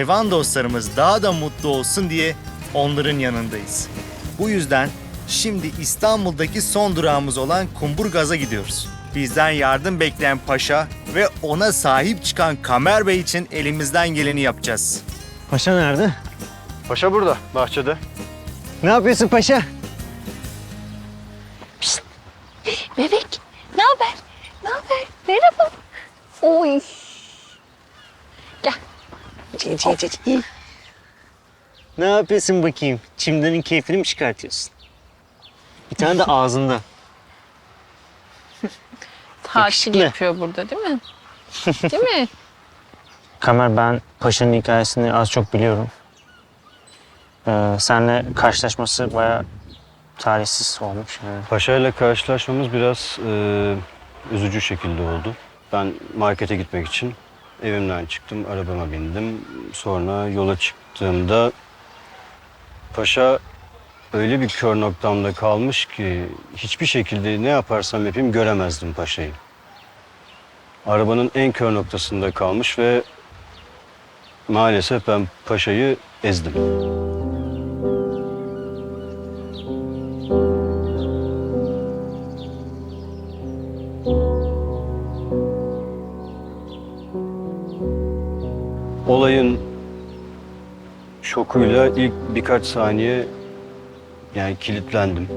Hayvan dostlarımız daha da mutlu olsun diye onların yanındayız. Bu yüzden şimdi İstanbul'daki son durağımız olan Kumburgaz'a gidiyoruz. Bizden yardım bekleyen paşa ve ona sahip çıkan Kamer Bey için elimizden geleni yapacağız. Paşa nerede? Paşa burada, bahçede. Ne yapıyorsun paşa? Bebek, ne haber? Ne haber? Merhaba. Oy. Gel, gel. Ne yapıyorsun bakayım? Çimlerin keyfini mi çıkartıyorsun? Bir tane de ağzında. Tatil Yakışıklı. yapıyor burada değil mi? Değil mi? Kamer ben paşanın hikayesini az çok biliyorum. Ee, senle karşılaşması bayağı talihsiz olmuş. Yani. Paşa ile karşılaşmamız biraz e, üzücü şekilde oldu. Ben markete gitmek için evimden çıktım, arabama bindim. Sonra yola çıktığımda Paşa öyle bir kör noktamda kalmış ki hiçbir şekilde ne yaparsam yapayım göremezdim Paşa'yı. Arabanın en kör noktasında kalmış ve maalesef ben Paşa'yı ezdim. Olayın şokuyla ilk birkaç saniye yani kilitlendim.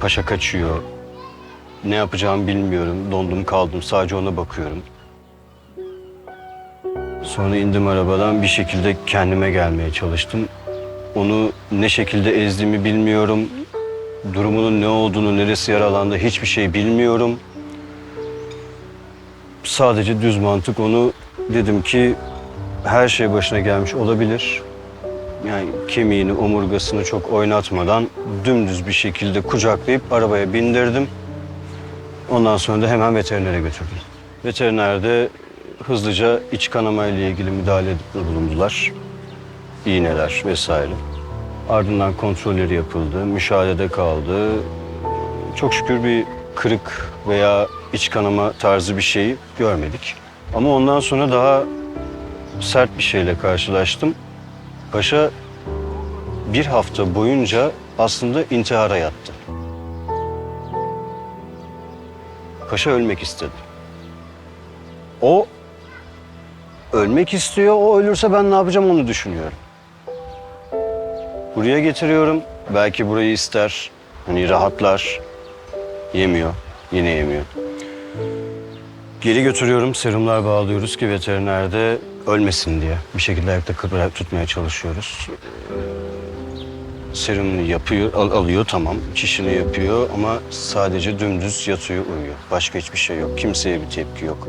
Paşa kaçıyor. Ne yapacağımı bilmiyorum. Dondum kaldım. Sadece ona bakıyorum. Sonra indim arabadan bir şekilde kendime gelmeye çalıştım. Onu ne şekilde ezdiğimi bilmiyorum. Durumunun ne olduğunu, neresi yaralandı hiçbir şey bilmiyorum sadece düz mantık onu dedim ki her şey başına gelmiş olabilir. Yani kemiğini, omurgasını çok oynatmadan dümdüz bir şekilde kucaklayıp arabaya bindirdim. Ondan sonra da hemen veterinere götürdüm. Veterinerde hızlıca iç kanama ile ilgili müdahalede bulundular. İğneler vesaire. Ardından kontrolleri yapıldı, müşahedede kaldı. Çok şükür bir kırık veya iç kanama tarzı bir şeyi görmedik. Ama ondan sonra daha sert bir şeyle karşılaştım. Paşa bir hafta boyunca aslında intihara yattı. Paşa ölmek istedi. O ölmek istiyor, o ölürse ben ne yapacağım onu düşünüyorum. Buraya getiriyorum, belki burayı ister, hani rahatlar, Yemiyor. Yine yemiyor. Geri götürüyorum. Serumlar bağlıyoruz ki veterinerde ölmesin diye. Bir şekilde ayakta kırarak tutmaya çalışıyoruz. Serumunu yapıyor, al- alıyor tamam. Çişini yapıyor ama sadece dümdüz yatıyor, uyuyor. Başka hiçbir şey yok. Kimseye bir tepki yok.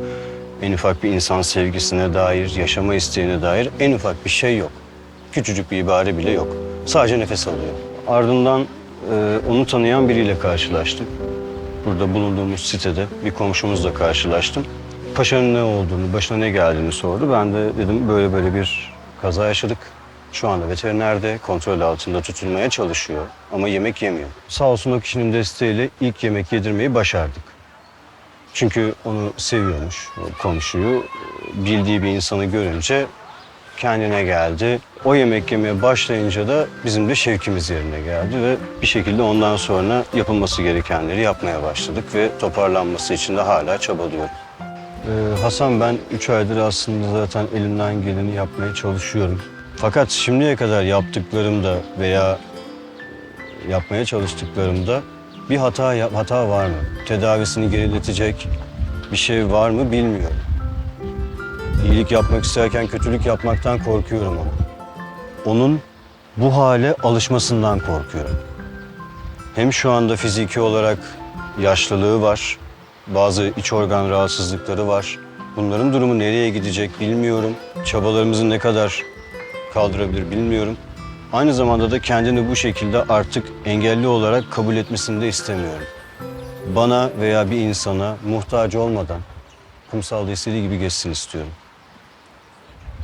En ufak bir insan sevgisine dair, yaşama isteğine dair en ufak bir şey yok. Küçücük bir ibare bile yok. Sadece nefes alıyor. Ardından e, onu tanıyan biriyle karşılaştım. Burada bulunduğumuz sitede bir komşumuzla karşılaştım. Paşa'nın ne olduğunu, başına ne geldiğini sordu. Ben de dedim böyle böyle bir kaza yaşadık. Şu anda veterinerde kontrol altında tutulmaya çalışıyor ama yemek yemiyor. Sağ olsun o kişinin desteğiyle ilk yemek yedirmeyi başardık. Çünkü onu seviyormuş komşuyu. Bildiği bir insanı görünce kendine geldi. O yemek yemeye başlayınca da bizim de şevkimiz yerine geldi ve bir şekilde ondan sonra yapılması gerekenleri yapmaya başladık ve toparlanması için de hala çabalıyorum. Ee, Hasan ben üç aydır aslında zaten elimden geleni yapmaya çalışıyorum. Fakat şimdiye kadar yaptıklarımda veya yapmaya çalıştıklarımda bir hata hata var mı? Tedavisini geriletecek bir şey var mı bilmiyorum. İyilik yapmak isterken kötülük yapmaktan korkuyorum ama. Onun bu hale alışmasından korkuyorum. Hem şu anda fiziki olarak yaşlılığı var, bazı iç organ rahatsızlıkları var. Bunların durumu nereye gidecek bilmiyorum. Çabalarımızı ne kadar kaldırabilir bilmiyorum. Aynı zamanda da kendini bu şekilde artık engelli olarak kabul etmesini de istemiyorum. Bana veya bir insana muhtaç olmadan kumsalda istediği gibi geçsin istiyorum.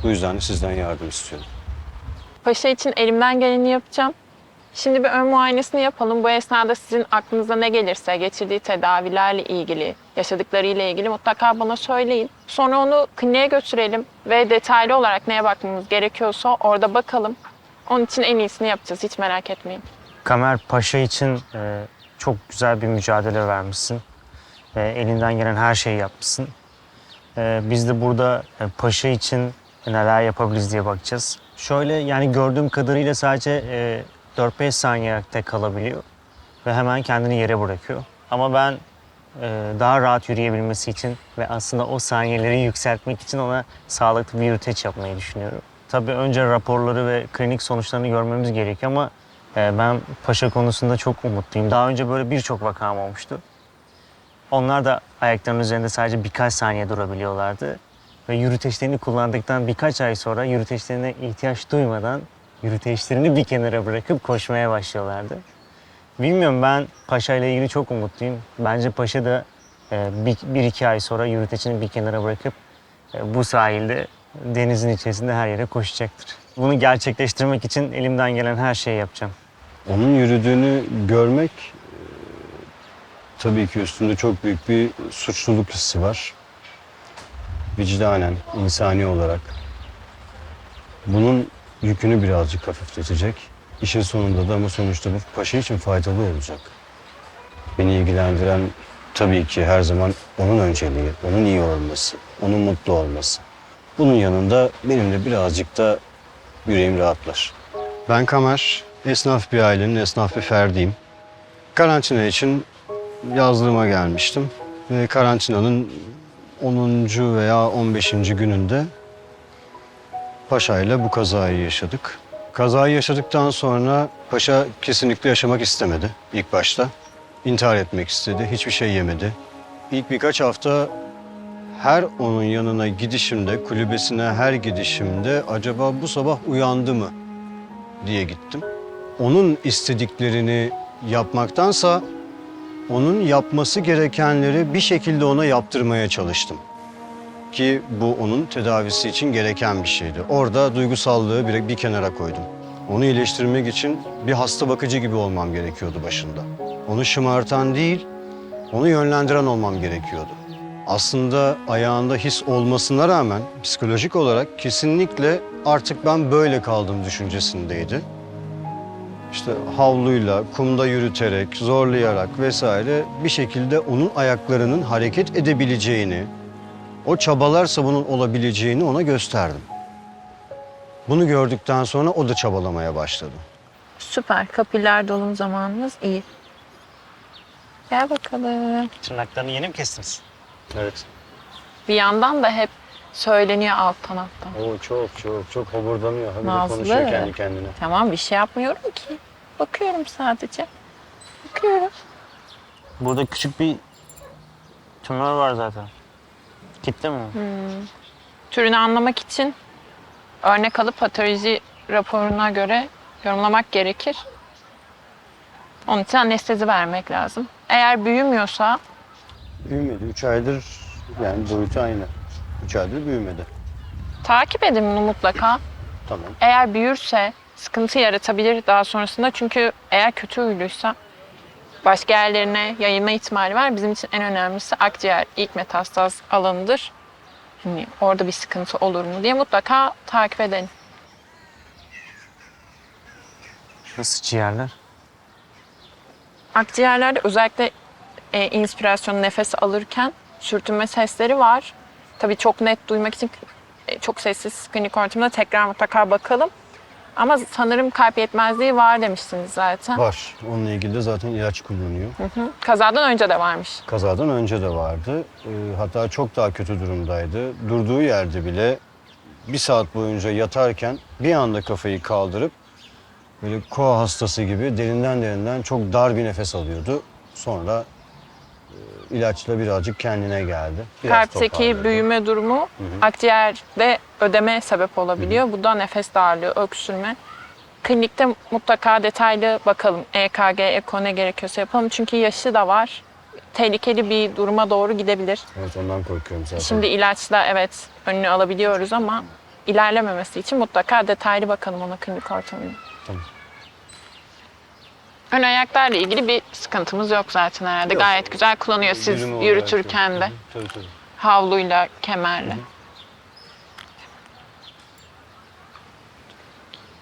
Bu yüzden de sizden yardım istiyorum. Paşa için elimden geleni yapacağım. Şimdi bir ön muayenesini yapalım. Bu esnada sizin aklınıza ne gelirse geçirdiği tedavilerle ilgili, yaşadıklarıyla ilgili mutlaka bana söyleyin. Sonra onu kliniğe götürelim ve detaylı olarak neye bakmamız gerekiyorsa orada bakalım. Onun için en iyisini yapacağız. Hiç merak etmeyin. Kamer Paşa için e, çok güzel bir mücadele vermişsin. E, elinden gelen her şeyi yapmışsın. E, biz de burada e, Paşa için neler yapabiliriz diye bakacağız. Şöyle yani gördüğüm kadarıyla sadece e, 4-5 saniye ayakta kalabiliyor ve hemen kendini yere bırakıyor. Ama ben e, daha rahat yürüyebilmesi için ve aslında o saniyeleri yükseltmek için ona sağlıklı bir yürüteç yapmayı düşünüyorum. Tabii önce raporları ve klinik sonuçlarını görmemiz gerekiyor ama e, ben Paşa konusunda çok umutluyum. Daha önce böyle birçok vakam olmuştu. Onlar da ayaklarının üzerinde sadece birkaç saniye durabiliyorlardı. Ve yürüteçlerini kullandıktan birkaç ay sonra yürüteçlerine ihtiyaç duymadan yürüteçlerini bir kenara bırakıp koşmaya başlıyorlardı. Bilmiyorum ben Paşa ile ilgili çok umutluyum. Bence Paşa da e, bir, bir iki ay sonra yürütecini bir kenara bırakıp e, bu sahilde denizin içerisinde her yere koşacaktır. Bunu gerçekleştirmek için elimden gelen her şeyi yapacağım. Onun yürüdüğünü görmek e, tabii ki üstünde çok büyük bir suçluluk hissi var. Vicdanen, insani olarak. Bunun yükünü birazcık hafifletecek. İşin sonunda da ama sonuçta bu paşa için faydalı olacak. Beni ilgilendiren tabii ki her zaman onun önceliği, onun iyi olması, onun mutlu olması. Bunun yanında benim de birazcık da yüreğim rahatlar. Ben Kamer, esnaf bir ailenin esnaf bir ferdiyim. Karantina için yazlığıma gelmiştim. Ve karantinanın 10. veya 15. gününde Paşa ile bu kazayı yaşadık. Kazayı yaşadıktan sonra Paşa kesinlikle yaşamak istemedi ilk başta. İntihar etmek istedi, hiçbir şey yemedi. İlk birkaç hafta her onun yanına gidişimde, kulübesine her gidişimde acaba bu sabah uyandı mı diye gittim. Onun istediklerini yapmaktansa onun yapması gerekenleri bir şekilde ona yaptırmaya çalıştım. Ki bu onun tedavisi için gereken bir şeydi. Orada duygusallığı bir, bir kenara koydum. Onu iyileştirmek için bir hasta bakıcı gibi olmam gerekiyordu başında. Onu şımartan değil, onu yönlendiren olmam gerekiyordu. Aslında ayağında his olmasına rağmen psikolojik olarak kesinlikle artık ben böyle kaldım düşüncesindeydi. İşte havluyla, kumda yürüterek, zorlayarak vesaire bir şekilde onun ayaklarının hareket edebileceğini, o çabalarsa bunun olabileceğini ona gösterdim. Bunu gördükten sonra o da çabalamaya başladı. Süper. Kapiller dolum zamanımız iyi. Gel bakalım. Tırnaklarını yeni mi kestiniz? Evet. Bir yandan da hep söyleniyor alttan alttan. O çok çok çok homurdanıyor. Habire Nazlı. konuşuyor kendi kendine. Tamam bir şey yapmıyorum ki. Bakıyorum sadece. Bakıyorum. Burada küçük bir tümör var zaten. Gitti mi? Türünü anlamak için örnek alıp patoloji raporuna göre yorumlamak gerekir. Onun için anestezi vermek lazım. Eğer büyümüyorsa Büyümedi. Üç aydır yani boyutu aynı. Üç aydır büyümedi. takip edin bunu mutlaka. Tamam. Eğer büyürse sıkıntı yaratabilir daha sonrasında. Çünkü eğer kötü huyluysa başka yerlerine yayılma ihtimali var. Bizim için en önemlisi akciğer ilk metastaz alanıdır. Hani orada bir sıkıntı olur mu diye mutlaka takip edelim. Nasıl ciğerler? Akciğerlerde özellikle e, inspirasyon nefes alırken sürtünme sesleri var. Tabii çok net duymak için e, çok sessiz klinik ortamda tekrar mutlaka bakalım. Ama sanırım kalp yetmezliği var demiştiniz zaten. Var. Onunla ilgili de zaten ilaç kullanıyor. Hı, Kazadan önce de varmış. Kazadan önce de vardı. Ee, hatta çok daha kötü durumdaydı. Durduğu yerde bile bir saat boyunca yatarken bir anda kafayı kaldırıp böyle koa hastası gibi derinden derinden çok dar bir nefes alıyordu. Sonra ilaçla birazcık kendine geldi. Biraz Kalpteki toparladı. büyüme durumu akciğerde ödeme sebep olabiliyor. Bu da nefes darlığı, öksürme. Klinikte mutlaka detaylı bakalım. EKG, eko ne gerekiyorsa yapalım. Çünkü yaşı da var. Tehlikeli bir duruma doğru gidebilir. Evet ondan korkuyorum zaten. Şimdi ilaçla evet önünü alabiliyoruz ama ilerlememesi için mutlaka detaylı bakalım ona klinik ortamına. Tamam. Ön ayaklarla ilgili bir sıkıntımız yok zaten herhalde. Gayet güzel kullanıyor siz Yürüme olarak yürütürken yok. de. Hı hı, Tabii tabii. Havluyla, kemerle.